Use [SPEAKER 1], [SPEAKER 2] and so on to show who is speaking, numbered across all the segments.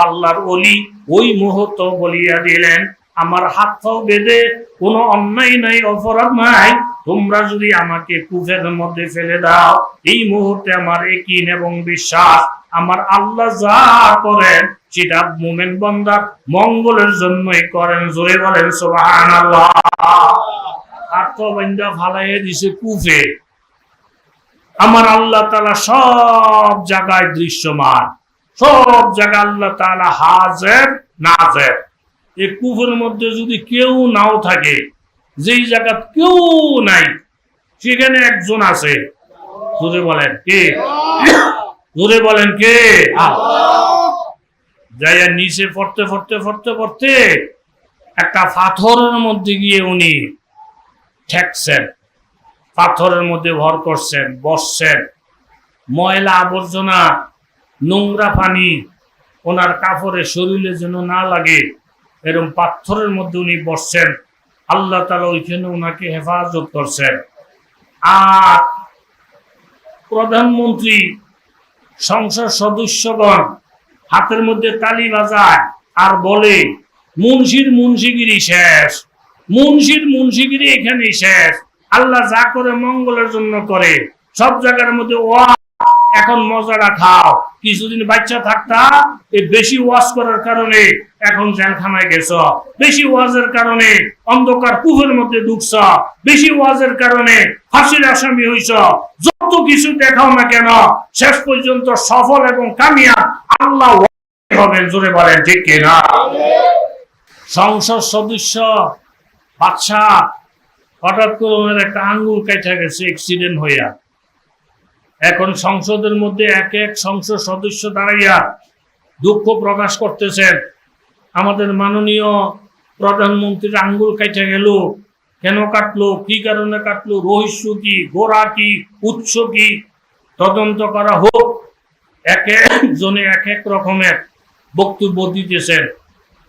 [SPEAKER 1] আল্লাহর অলি ওই মুহূর্ত বলিয়া দিলেন, আমার হাত বেঁধে কোনো অন্যায় নাই, অপরাধ নাই। তোমরা যদি আমাকে কুফের মধ্যে ফেলে দাও, এই মুহূর্তে আমার একিন এবং বিশ্বাস, আমার আল্লাহ যা করেন, সেটা মোমেন বন্দার মঙ্গলের জন্যই করেন। জোরে বলেন সোহান আল্লাহ ফালাইয়ে দিছে কুফে। আমার আল্লাহ তালা সব জায়গায় দৃশ্যমান। সব জায়গায় আল্লাহ তালা হাজের, নাজের। এই কুফের মধ্যে যদি কেউ নাও থাকে, যেই জায়গা কেউ নাই, সেখানে একজন আছে। জোরে বলেন কে? জোরে বলেন কে? যাইয়া নিচে পড়তে পড়তে পড়তে পড়তে একটা পাথরের মধ্যে গিয়ে উনি ঠেকছেন। পাথরের মধ্যে ভর করছেন, বসছেন। ময়লা আবর্জনা নোংরা পানি, ওনার কাপড়ে শরীরে যেন না লাগে এরকম পাথরের মধ্যে উনি বসছেন। আল্লাহ তালা ওইখানে ওনাকে হেফাজত করছেন। আর প্রধানমন্ত্রী, সংসদ সদস্যগণ হাতের মধ্যে তালি বাজায় আর বলে, মুন্সির মুন্সিগিরি শেষ, মুন্সির মুন্সিগিরি এখানেই শেষ। আল্লাহ যা করে মঙ্গলের জন্য করে, সব জায়গার মধ্যে ওয়া এখন মজাটা খাও। কিছুদিন বাচ্চা থাকতা এই বেশি ওয়াজ করার কারণে এখন জেলখানায় গেছ। বেশি ওয়াজের কারণে অন্ধকার কুফের মধ্যে ঢুকছ। বেশি ওয়াজের কারণে ফাঁসির আসামি হইছ। যত কিছু দেখাও না কেন, শেষ পর্যন্ত সফল এবং কামিয়া আল্লাহ হবেন জোরে বলেন, ঠিক কিনা? সংসদ সদস্য বাচ্চা হঠাৎ করে একটা আঙ্গুল কেটে গেছে অ্যাক্সিডেন্ট হইয়া। এখন সংসদের মধ্যে এক এক সংসদ সদস্য দাঁড়াইয়া দুঃখ প্রকাশ করতেছেন। আমাদের মাননীয় প্রধানমন্ত্রীর আঙ্গুল কেটে গেল। কেন কাটলো? কি কারণে কাটলো? রহস্য কি? গোড়া কি? উৎস কি? তদন্ত করা হোক। এক একজনে এক এক রকমের বক্তব্য দিতেছেন।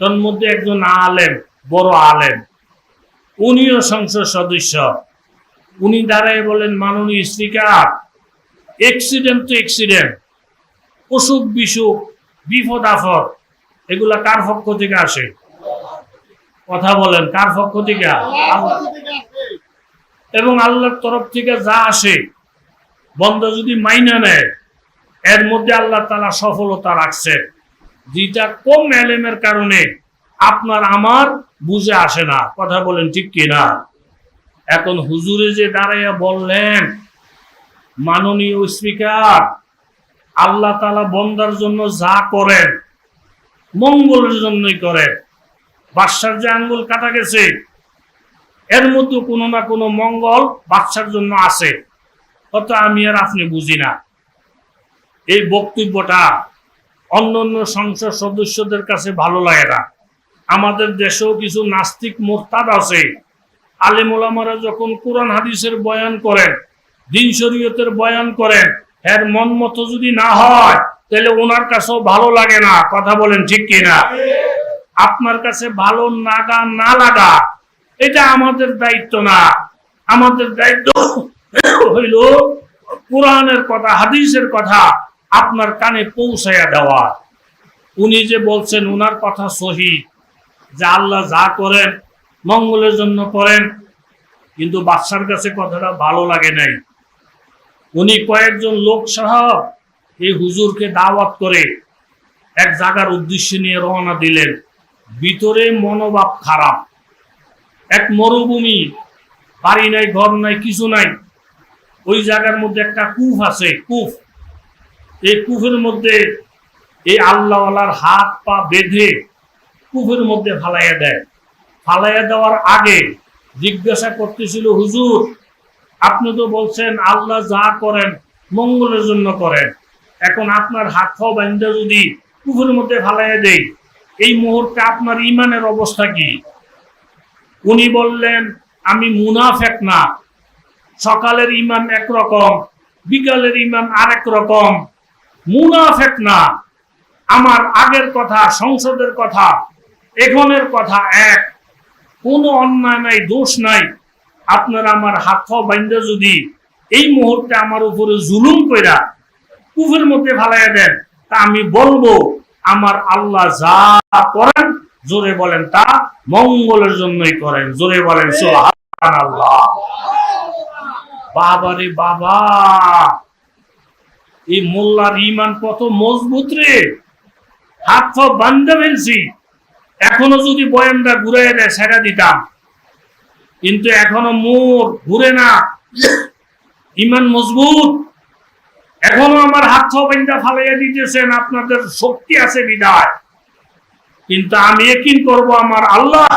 [SPEAKER 1] তার মধ্যে একজন আলেম, বড় আলেম। উনিও সংসদ সদস্য। উনি দাঁড়ায় বলেন, মাননীয় স্পিকার অ্যাক্সিডেন্ট তো অ্যাক্সিডেন্ট অসুখ বিসুখ, বিপদ আফদ এগুলা কার পক্ষ থেকে আসে? কথা বলেন, কার পক্ষ থেকে? এবং আল্লাহর তরফ থেকে যা আসে, বন্ধ যদি মাইনা নেয়, এর মধ্যে আল্লাহ তালা সফলতা রাখছে। যেটা কম এলেমের কারণে আপনার আমার বুঝে আসে না। কথা বলেন ঠিক কিনা? এখন হুজুরে যে দাঁড়াইয়া বললেন মাননীয় স্পিকার, আল্লাহ তালা বন্দার জন্য যা করেন, মঙ্গলের জন্যই করেন। বাদশার যে আঙ্গুল কাটা গেছে, এর মধ্যে কোনো না কোনো মঙ্গল বাচ্চার জন্য আছে। অত আমি আর আপনি বুঝি না। এই বক্তব্যটা অন্য অন্য সংসদ সদস্যদের কাছে ভালো লাগে না। আমাদের দেশেও কিছু নাস্তিক মোরতাদ আছে। আলেম ওলামারা যখন কোরআন হাদিসের বয়ান করেন দিন শরীয়তের বয়ান করেন, এর মন মতো যদি না হয়, তাহলে ওনার কাছেও ভালো লাগে না। কথা বলেন ঠিক কিনা? আপনার কাছে ভালো লাগা না লাগা, এটা আমাদের দায়িত্ব না। আমাদের দায়িত্ব হইল কোরআনের কথা, হাদিসের কথা আপনার কানে পৌঁছাইয়া দেওয়া। উনি যে বলছেন উনার কথা সহি, যে আল্লাহ যা করেন মঙ্গলের জন্য করেন, কিন্তু বাচ্চার কাছে কথাটা ভালো লাগে নাই। উনি কয়েকজন লোক সহ এই হুজুরকে দাওয়াত করে এক জায়গার উদ্দেশ্যে নিয়ে রওনা দিলেন। ভিতরে মনোভাব খারাপ। এক মরুভূমি, বাড়ি নাই, ঘর নাই, কিছু নাই। ওই জায়গার মধ্যে একটা কূপ আছে কূপ এই কূপের মধ্যে এই আল্লাহওয়ালার হাত পা বেঁধে কূপের মধ্যে ফালাইয়া দেয়। ফালাইয়া দেওয়ার আগে জিজ্ঞাসা করতেছিল, হুজুর আপনি তো বলছেন আল্লাহ যা করেন মঙ্গলের জন্য করেন। এখন আপনার হাত পা বান্ধা যদি কূপের মধ্যে ফালাইয়া দেয়, এই মুহূর্তে আপনার ইমানের অবস্থা কি? উনি বললেন, আমি মুনাফেক না। সকালের ইমান একরকম, বিকালের ইমান আরেক রকম। মুনাফেক না। আমার আগের কথা, সংসদের কথা, এখনের কথা এক। কোনো অন্যায় নাই, দোষ নাই। আপনারা আমার হাত বাইন্দা যদি এই মুহূর্তে আমার উপরে জুলুম কইরা কুফের মধ্যে ফালাইয়া দেন, তা আমি বলব, আমার আল্লাহ যা করেন, জোরে বলেন তা মঙ্গলের জন্যই করেন। জোরে বলেন, সুবহানাল্লাহ। বাবা রে বাবা, এই মোল্লার ইমান কত মজবুত রে। হাত বান্ধে ফেলছি। এখনও যদি বয়ানটা ঘুরে দেয়, সেটা দিতাম। কিন্তু এখনও মোর ঘুরে না। ইমান মজবুত। এখনও আমার হাত পা বান্ধা ফালাইয়া দিতেছেন, আপনাদের শক্তি আছে বিদায়। কিন্তু আমি একিন করব আমার আল্লাহ,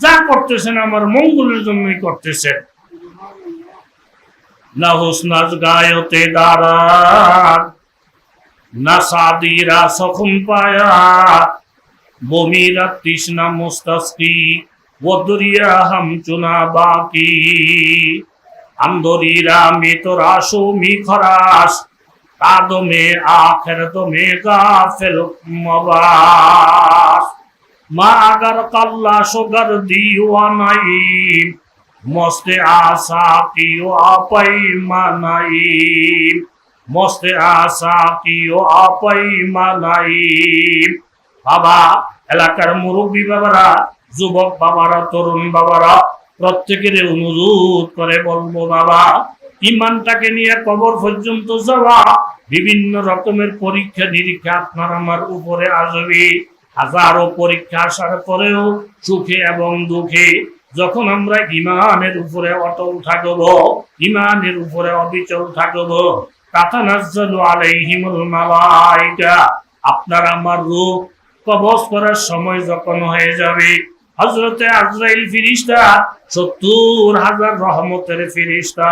[SPEAKER 1] যা করতেছেন আমার মঙ্গলের জন্যই করতেছেন। না হুসনাজ গায়তে দারার না সাদিরা সখুন পায়া, বমিরা তৃষ্ণা মুস্তাসকি ওদরিয়া হাম চুনা বাকি। আমদরিরা মে তো রাসো মি খরাস কাদো মে আখের তো মে গাফেল মবাস। মা আগার কাল্লা সোগার দিওয়ানাই, মস্তে আশা কিও আপাই মানাই। মস্তে আশা কিও আপাই মানাই। বাবা, এলাকার মুরব্বী বাবারা যুবক বাবারা, তরুণ বাবারা, প্রত্যেকের অনুরোধ করে বলব, বাবা, ইমানটাকে নিয়ে কবর পর্যন্ত যাওয়া, বিভিন্ন রকমের পরীক্ষা নিরীক্ষা আপনার আমার উপরে আসবে। হাজারো পরীক্ষা আসার পরেও সুখে এবং দুঃখে যখন আমরা ইমানের উপরে অটল থাকব, ইমানের উপরে অবিচল থাকব আপনার আমার রূপ কবজ করার সময় যখন হয়ে যাবে হজরতে আজরাইল ফিরিস্তা, সত্তর হাজার রহমতের ফিরিস্তা,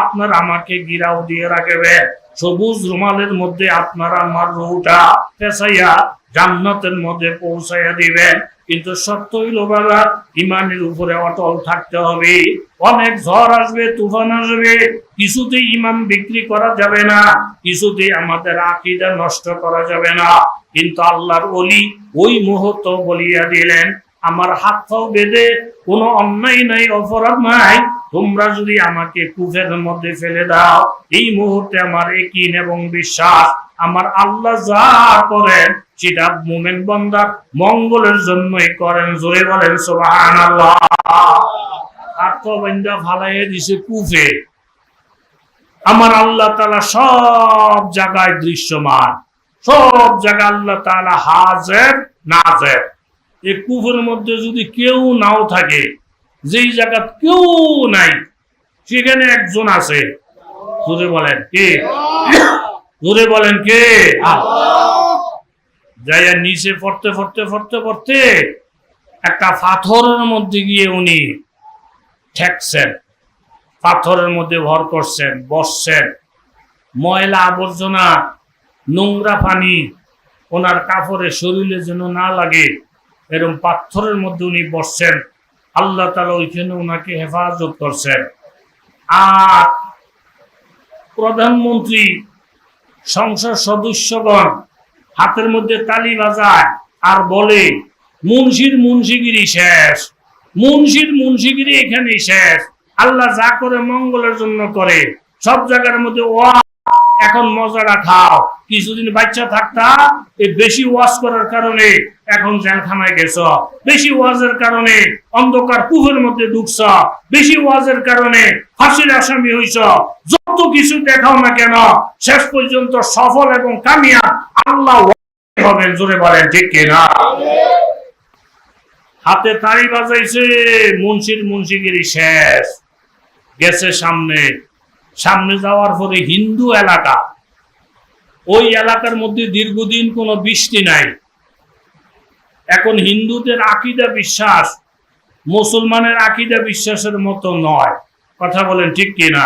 [SPEAKER 1] আপনার আমাকে গিরাও দিয়ে রাখবে। সবুজ রুমালের মধ্যে আপনার আমার রুটা পেশাইয়া জান্নাতের মধ্যে পৌঁছাইয়া দিবেন। কিন্তু সত্য হইল বাবা ইমানের উপরে অটল থাকতে হবে। অনেক ঝড় আসবে, তুফান আসবে, কিছুতেই ইমান বিক্রি করা যাবে না, কিছুতেই আমাদের আকিদা নষ্ট করা যাবে না। কিন্তু আল্লাহর অলি ওই মুহূর্ত বলিয়া দিলেন আমার হাত পাও বেঁধে, কোনো অন্যায় নাই, অপরাধ নাই। তোমরা যদি আমাকে কুফের মধ্যে ফেলে দাও, এই মুহূর্তে আমার একিন এবং বিশ্বাস, আমার আল্লাহ যা করেন, সেটা মোমেন বন্দার মঙ্গলের জন্যই করেন। জোরে বলেন সোহান আল্লাহ ফালাইয়ে দিছে কুফে। আমার আল্লাহ তালা সব জায়গায় দৃশ্যমান। সব জায়গায় আল্লাহ তালা হাজের, নাজের। এই কুফের মধ্যে যদি কেউ নাও থাকে, যেই জায়গা কেউ নাই, সেখানে একজন আছে। জোরে বলেন, কে? জোরে বলেন, কে? যাইয়া নিচে পড়তে পড়তে পড়তে পড়তে একটা পাথরের মধ্যে গিয়ে উনি ঠেকছেন। পাথরের মধ্যে ভর করছেন, বসছেন। ময়লা আবর্জনা, নোংরা পানি, ওনার কাপড়ে শরীরে যেন না লাগে এরকম পাথরের মধ্যে উনি বসছেন। আল্লাহ তালা ওইখানে ওনাকে হেফাজত করছেন। আর প্রধানমন্ত্রী, সংসদ সদস্যগণ হাতের মধ্যে তালি বাজায় আর বলে, মুন্সির মুন্সিগিরি শেষ। মুন্সির মুন্সিগিরি এখানেই শেষ। আল্লাহ যা করে মঙ্গলের জন্য করে। সব জায়গার মধ্যে ওয়া এখন মজাটা খাও কিছুদিন বাচ্চা থাকতা এই বেশি ওয়াজ করার কারণে এখন জেলখানায় গেছ। বেশি ওয়াজের কারণে অন্ধকার কুহের মধ্যে ঢুকছ বেশি ওয়াজের কারণে ফাঁসির আসামি হইছ। যত কিছু দেখাও না কেন, শেষ পর্যন্ত সফল এবং কামিয়া আল্লাহ হবেন, জোরে বলেন, ঠিক কিনা? হাতে তাড়ি বাজাইছে, মুন্সির মুন্সিগিরি শেষ। গেছে সামনে সামনে যাওয়ার পরে হিন্দু এলাকা। ওই এলাকার মধ্যে দীর্ঘদিন কোনো বৃষ্টি নাই। এখন হিন্দুদের আকিদা বিশ্বাস, মুসলমানের আকিদা বিশ্বাসের মতো নয়। কথা বলেন ঠিক কিনা?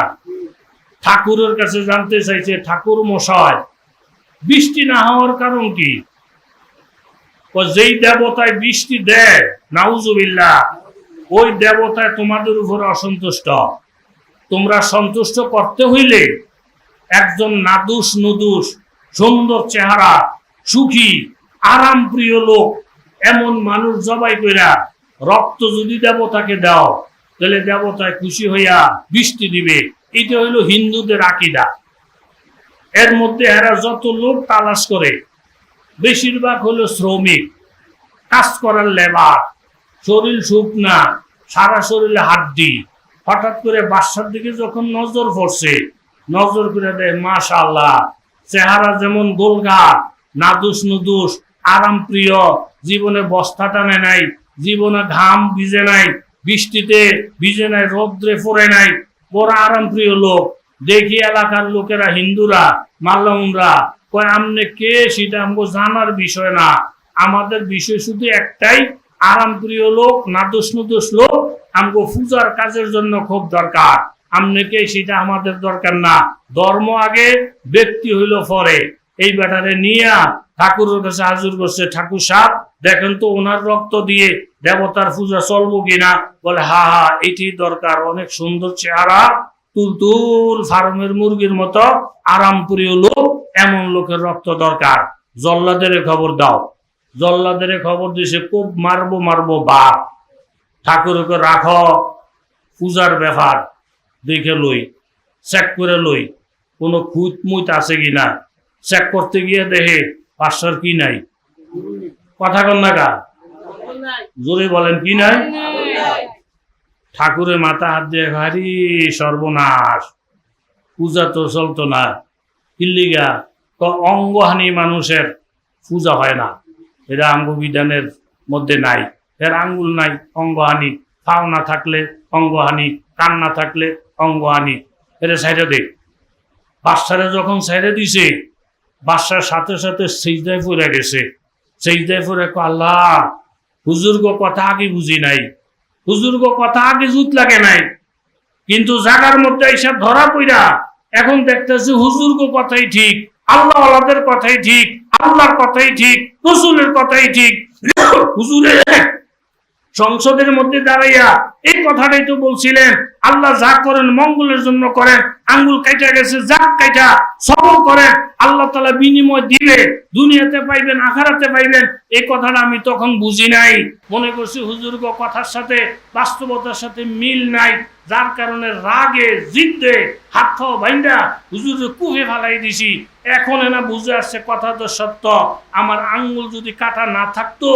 [SPEAKER 1] ঠাকুরের কাছে জানতে চাইছে, ঠাকুর মশাই, বৃষ্টি না হওয়ার কারণ কি? ও যেই দেবতায় বৃষ্টি দেয়, নাউজুবিল্লাহ, ওই দেবতায় তোমাদের উপর অসন্তুষ্ট। তোমরা সন্তুষ্ট করতে হইলে একজন নাদুস নুদুস, সুন্দর চেহারা, সুখী আরাম প্রিয় লোক, এমন মানুষ জবাই কইরা রক্ত যদি দেবতাকে দাও, তাহলে দেবতায় খুশি হইয়া বৃষ্টি দিবে। এটা হইল হিন্দুদের আকিদা। এর মধ্যে এরা যত লোক তালাশ করে, বেশিরভাগ হলো শ্রমিক, কাজ করার লেবার, শরীর শুকনা, সারা শরীরে হাড্ডি। হঠাৎ করে বাসার দিকে যখন নজর পড়ছে, নজর করে দেয় মাশাল্লাহ চেহারা যেমন গোলঘাট নাদুস নুদুস, আরাম প্রিয়, জীবনে বস্তা টানে নাই, জীবনে ঘাম ভিজে নাই, বৃষ্টিতে ভিজে নাই, রৌদ্রে পড়ে নাই, বড় আরাম প্রিয় লোক। দেখি এলাকার লোকেরা হিন্দুরা মাল্লামরা কয়, আমনে কে সেটা আমগো জানার বিষয় না। আমাদের বিষয় শুধু একটাই, আরাম প্রিয় লোক নাদোষ নুদোষ লোক আমগো পূজার কাজের জন্য খুব দরকার। আমনেকে সেটা আমাদের দরকার না। ধর্ম আগে, ব্যক্তি হইল পরে। এই ব্যাটারে নিয়ে ঠাকুরের কাছে হাজির করছে ঠাকুর সাহ দেখেন তো ওনার রক্ত দিয়ে দেবতার পূজা চলবো কিনা? বলে, হা হা, এটি দরকার। অনেক সুন্দর চেহারা, তুলতুল ফার্মের মুরগির মতো আরাম প্রিয় লোক, এমন লোকের রক্ত দরকার। জল্লাদের খবর দাও। জল্লাদের খবর দিছে খুব মারবো মারবো বাপ। ঠাকুরকে রাখ, পূজার ব্যাপার, দেখে লই চেক করে লই, কোনো খুঁত মুত আছে কিনা চেক করতে গিয়ে দেখে পাঁচশোর কি নাই? কথা কন না গা জোরে বলেন, কি নাই? ঠাকুরের মাথা হাত দিয়ে ভারী সর্বনাশ, পূজা তো চলতো না। কিল্লিগা তো অঙ্গহানি মানুষের পূজা হয় না। এটা আঙ্গ বিধানের মধ্যে নাই। এর আঙ্গুল নাই, অঙ্গহানি। পাও না থাকলে অঙ্গহানি, কান না থাকলে অঙ্গহানি। এটা সাইডে দে। বাচ্চারা যখন সাইডে দিছে, বাচ্চার সাথে সাথে সেইদায় পড়ে গেছে। সেইদায় পড়ে আল্লাহ হুজুর গো কথা আগে বুঝি নাই। হুজুর গো কথা আগে জুত লাগে নাই। কিন্তু জাগার মধ্যে এইসব ধরা পইরা এখন দেখতেছি হুজুর গো কথাই ঠিক আল্লাহ আল্লাহদের কথাই ঠিক, আল্লাহর কথাই ঠিক, রসুলের কথাই ঠিক। হুজুরের সংসদের মধ্যে দাঁড়াইয়া এই কথাটাই তো বলছিলেন, আল্লাহ যা করেন মঙ্গলের জন্য করেন, আঙ্গুল কাইটা গেছে যাক কাইটা সবর করেন, আল্লাহ তালা বিনিময় দিলে দুনিয়াতে পাইবেন, আখারাতে পাইবেন, এই কথাটা আমি তখন বুঝি নাই। মনে করছি হুজুর কথার সাথে, বাস্তবতার সাথে মিল নাই, যার কারণে রাগে, জিদ্দে হাত খাওয়া বাইন্দা হুজুর কুহে ফালাই দিছি। এখন এনা বুঝে আসছে কথা তো সত্য। আমার আঙ্গুল যদি কাটা না থাকতো,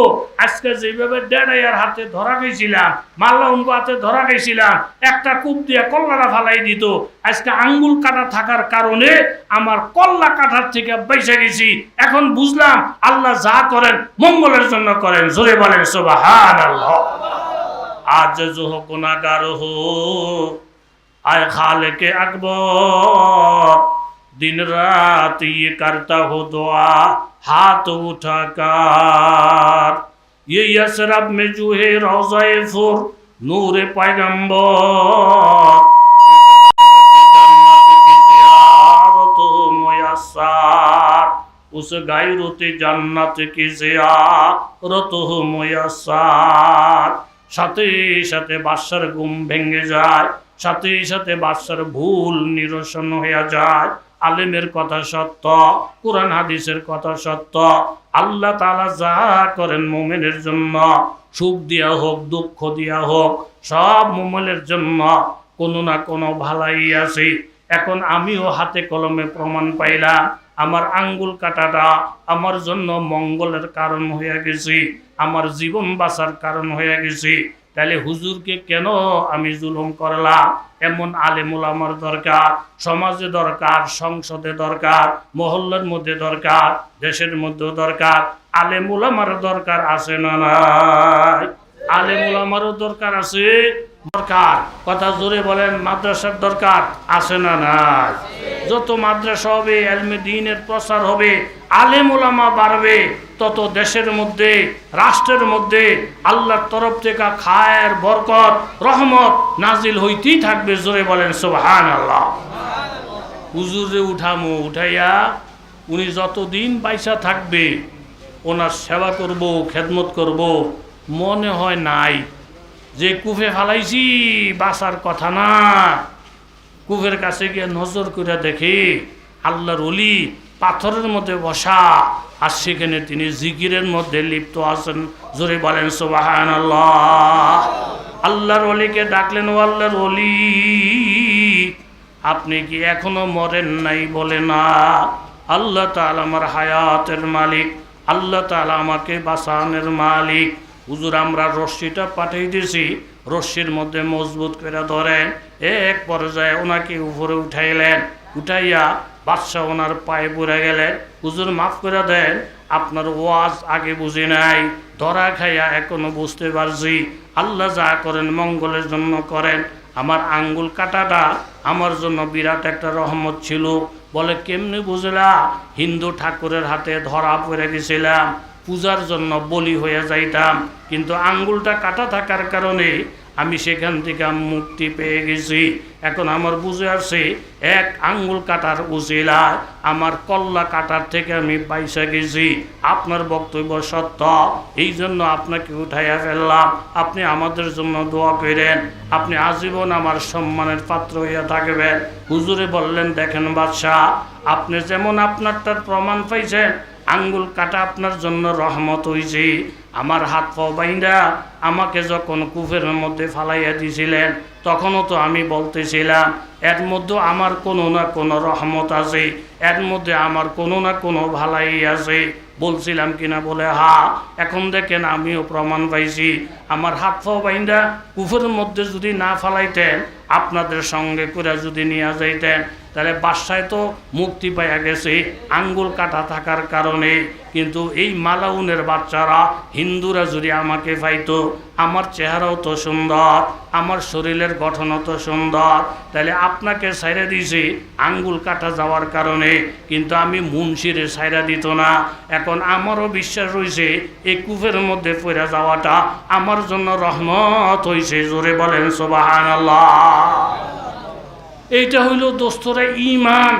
[SPEAKER 1] আজকে যেভাবে ডেড়াইয়ার হাতে ধরা গেছিলাম মাল্লাউন হাতে ধরা গেছিলাম, একটা কূপ দিয়ে কল্লাটা ফালাই দিত। আজকে আঙ্গুল কাটা থাকার কারণে আমার কল্লা কাটার থেকে বেঁচে গেছি। এখন বুঝলাম আল্লাহ যা করেন মঙ্গলের জন্য করেন। জোরে বলেন সোবাহান আল্লাহ আজ জোহ কোনাগার হো আয় খালেকে আকবর। दिन रात ये करता हो दुआ हाथ उठाकर ये यसरब में जो है रोज़ाए फुर नूर पैगंबर जन्नत की ज़ियारत हो मुयस्सर उस गायरत जन्नत की ज़ियारत हो मुयस्सर সাথে সাথে বাদশার ঘুম ভেঙে যায় সাথে সাথে বাদশার ভুল নিরসন হয়ে যায় আলেমের কথা সত্য, কোরআন হাদিসের কথা সত্য। আল্লাহ তাআলা যা করেন মোমেনের জন্য, সুখ দিয়া হোক, দুঃখ দিয়া হোক, সব মোমেনের জন্য কোনো না কোনো ভালাই আছে। এখন আমিও হাতে কলমে প্রমাণ পাইলাম, আমার আঙ্গুল কাটাটা আমার জন্য মঙ্গলের কারণ হয়ে গেছে, আমার জীবন বাঁচার কারণ হয়ে গেছে। তাহলে হুজুরকে কেন আমি জুলুম করলাম? এমন আলেমুল আমার দরকার, সমাজে দরকার, সংসদে দরকার, মহল্লার মধ্যে দরকার, দেশের মধ্যে দরকার। আলেমুল আমার দরকার আছে না নাই? আলেমুল আমারও দরকার আছে? দরকার। কথা জোরে বলেন, মাদ্রাসার দরকার আছে না নাই? যত মাদ্রাসা হবে, এলমে দিনের প্রসার হবে, আলেম ওলামা বাড়বে, তত দেশের মধ্যে, রাষ্ট্রের মধ্যে আল্লাহর তরফ থেকে খায়ের বরকত, রহমত নাজিল হইতেই থাকবে, জোরে বলেন সোহান আল্লাহ হুজুরে উঠামো, উঠাইয়া উনি যতদিন পয়সা থাকবে, ওনার সেবা করব, খেদমত করব, মনে হয় নাই যে কুফে ফালাইছি বাসার কথা না। কুফের কাছে গিয়ে নজর করে দেখি আল্লাহর অলি পাথরের মধ্যে বসা। আর সেখানে তিনি জিকিরের মধ্যে লিপ্ত আছেন। জোরে বলেন সোবাহান আল্লাহ আল্লাহর অলিকে ডাকলেন, ও আল্লাহর অলি আপনি কি এখনও মরেন নাই বলে না? আল্লাহ তাআলা আমার হায়াতের মালিক। আল্লাহ তালা আমাকে বাসানের মালিক। হুজুর, আমরা রশ্মিটা পাঠিয়ে দিয়েছি। রশ্মির মধ্যে মজবুত করে ধরেন এক পর্যায়ে ওনাকে উপরে উঠাইলেন। উঠাইয়া বাদশাহ ওনার পায়ে পড়ে গেলেন। হুজুর মাফ করে দেন, আপনার ওয়াজ আগে বুঝি নাই। ধরা খাইয়া এখনও বুঝতে পারছি। আল্লাহ যা করেন মঙ্গলের জন্য করেন। আমার আঙ্গুল কাটাটা আমার জন্য বিরাট একটা রহমত ছিল। বলে, কেমনি বুঝলা? হিন্দু ঠাকুরের হাতে ধরা পড়ে গেছিলাম। পূজার জন্য বলি হয়ে যাইতাম। কিন্তু আঙ্গুলটা কাটা থাকার কারণে আমি সেখান থেকে মুক্তি পেয়ে গেছি। এখন আমার বুঝে আসছে, এক আঙ্গুল কাটার উচিলা আমার কল্লা কাটার থেকে আমি বাইসা গেছি। আপনার বক্তব্য সত্য, এই জন্য আপনাকে উঠাইয়া ফেললাম। আপনি আমাদের জন্য দোয়া করেন। আপনি আজীবন আমার সম্মানের পাত্র হইয়া থাকবেন। হুজুরে বললেন, দেখেন বাদশাহ, আপনি যেমন আপনারটার প্রমাণ পাইছেন আঙ্গুল কাটা আপনার জন্য রহমত হইছে। আমার হাত পা বাইন্দা, আমাকে যখন কুফের মধ্যে ফালাইয়া দিয়েছিলেন তখনও তো আমি বলতেছিলাম, এর মধ্যে আমার কোনো না কোনো রহমত আছে, এর মধ্যে আমার কোনো না কোনো ভালাই আছে। বলছিলাম কিনা বলে, হা, এখন দেখেন আমিও প্রমাণ পাইছি। আমার হাত পা বাইন্দা, কুফের মধ্যে যদি না ফালাইতেন, আপনাদের সঙ্গে করে যদি নিয়ে যাইতেন তাহলে বাসায় তো মুক্তি পাইয়া গেছে, আঙ্গুল কাটা থাকার কারণে। কিন্তু এই মালাউনের বাচ্চারা, হিন্দুরা যদি আমাকে পাইতো, আমার চেহারাও তো সুন্দর, আমার শরীরের গঠনও তো সুন্দর, তাহলে আপনাকে সাইরা দিয়েছি আঙ্গুল কাটা যাওয়ার কারণে। কিন্তু আমি মুন্সিরে সাইরা দিত না। এখন আমারও বিশ্বাস রয়েছে, এই কুফের মধ্যে পড়ে যাওয়াটা আমার জন্য রহমত হয়েছে জোরে বলেন সোবাহান এইটা হইল দোস্তরা ইমান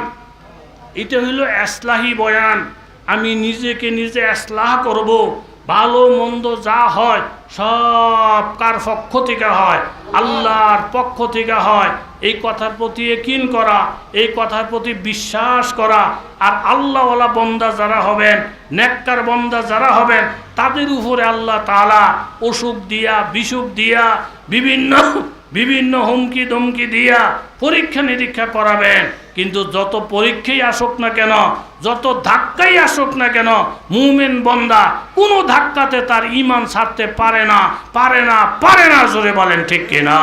[SPEAKER 1] এটা হইল এসলাহি বয়ান। আমি নিজেকে নিজে এসলাহ করব, ভালো মন্দ যা হয় সব কার পক্ষ থেকে হয়, আল্লাহর পক্ষ থেকে হয়। এই কথার প্রতি একিন করা, এই কথার প্রতি বিশ্বাস করা। আর আল্লাহওয়ালা বন্দা যারা হবেন, নেককার বন্দা যারা হবেন, তাদের উপরে আল্লাহ তালা অসুখ দিয়া, বিসুখ দিয়া, বিভিন্ন বিভিন্ন হুমকি ধমকি দিয়া পরীক্ষা নিরীক্ষা করাবেন। কিন্তু যত পরীক্ষাই আসুক না কেন, যত ধাক্কাই আসুক না কেন, মুমেন বন্দা কোনো ধাক্কাতে তার ইমান ছাড়তে পারে না পারে না পারে না, জোরে বলেন ঠিক কিনা?